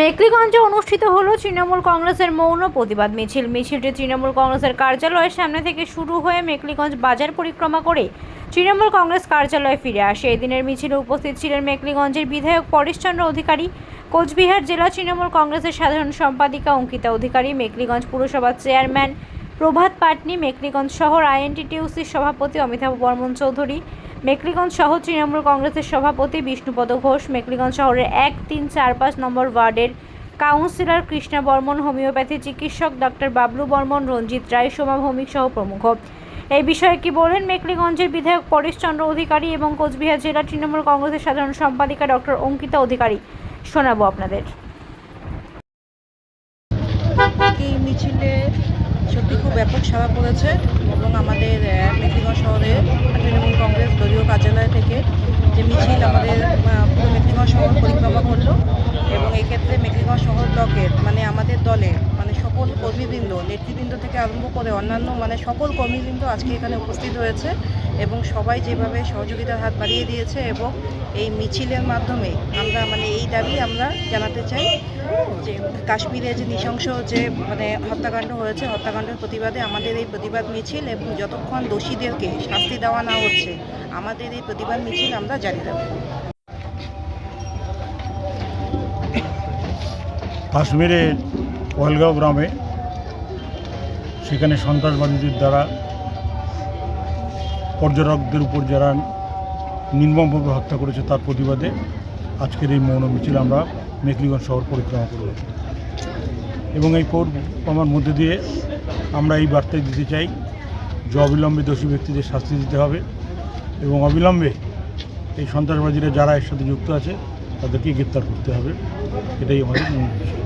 মেকলিগঞ্জে অনুষ্ঠিত হলো তৃণমূল কংগ্রেসের মৌন প্রতিবাদ মিছিল। মিছিলটি তৃণমূল কংগ্রেসের কার্যালয়ের সামনে থেকে শুরু হয়ে মেকলিগঞ্জ বাজার পরিক্রমা করে তৃণমূল কংগ্রেস কার্যালয়ে ফিরে আসে। এদিনের মিছিলে উপস্থিত ছিলেন মেকলিগঞ্জের বিধায়ক পরেশচন্দ্র অধিকারী, কোচবিহার জেলা তৃণমূল কংগ্রেসের সাধারণ সম্পাদিকা অঙ্কিতা অধিকারী, মেকলিগঞ্জ পুরসভার চেয়ারম্যান প্রভাত পাটনি মেকলিগঞ্জ শহর, আইএনটিটিউসির সভাপতি অমিতাভ বর্মন চৌধুরী মেকলিগঞ্জ শহর, তৃণমূল কংগ্রেসের সভাপতি বিষ্ণুপদ ঘোষ মেকলিগঞ্জ শহরের এক তিন চার পাঁচ নম্বর ওয়ার্ডের কাউন্সিলর কৃষ্ণা বর্মন, হোমিওপ্যাথি চিকিৎসক ডক্টর বাবলু বর্মন, রঞ্জিত রায়, সোমা ভৌমিক সহ প্রমুখ। এই বিষয়ে কি বলেন মেকলিগঞ্জের বিধায়ক পরেশচন্দ্র অধিকারী এবং কোচবিহার জেলা তৃণমূল কংগ্রেসের সাধারণ সম্পাদিকা ডক্টর অঙ্কিতা অধিকারী? শোনাবো আপনাদের। মিছিলে ব্যাপক সাড়া পড়েছে এবং আমাদের মেদিনীগঞ্জ শহরে তৃণমূল কংগ্রেস দলীয় কার্যালয় থেকে যে মিছিল আমাদের পুরো মেদিনীগঞ্জ শহর পরিক্রমা করল এবং এক্ষেত্রে ক্ষেত্রে মেদিনীগঞ্জ শহর ব্লকের মানে আমাদের দলে সকল কর্মীবৃন্দ, নেতৃবৃন্দ থেকে আরম্ভ করে অন্যান্য মানে সকল কর্মীবৃন্দ আজকে এখানে উপস্থিত হয়েছে এবং সবাই যেভাবে সহযোগিতার হাত বাড়িয়ে দিয়েছে এবং এই মিছিলের মাধ্যমে আমরা মানে এই দাবি আমরা জানাতে চাই যে কাশ্মীরে যে নৃশংস যে মানে হত্যাকাণ্ড হয়েছে, হত্যাকাণ্ডের প্রতিবাদে আমাদের এই প্রতিবাদ মিছিল এবং যতক্ষণ দোষীদেরকে শাস্তি দেওয়া না হচ্ছে, আমাদের এই প্রতিবাদ মিছিল আমরা জারি রাখব। কাশ্মীরের পহলগাঁও গ্রামে সেখানে সন্ত্রাসবাদীদের দ্বারা পর্যটকদের উপর যারা নির্মমভাবে হত্যা করেছে তার প্রতিবাদে আজকের এই মৌন মিছিল আমরা মেকলিগঞ্জ শহর পরিক্রমা করব। এবং এই পরিক্রমার মধ্যে দিয়ে আমরা এই বার্তায় দিতে চাই যে অবিলম্বে দোষী ব্যক্তিদের শাস্তি দিতে হবে এবং অবিলম্বে এই সন্ত্রাসবাদীরা যারা এর সাথে যুক্ত আছে তাদেরকে গ্রেপ্তার করতে হবে। এটাই আমাদের মূল বিষয়।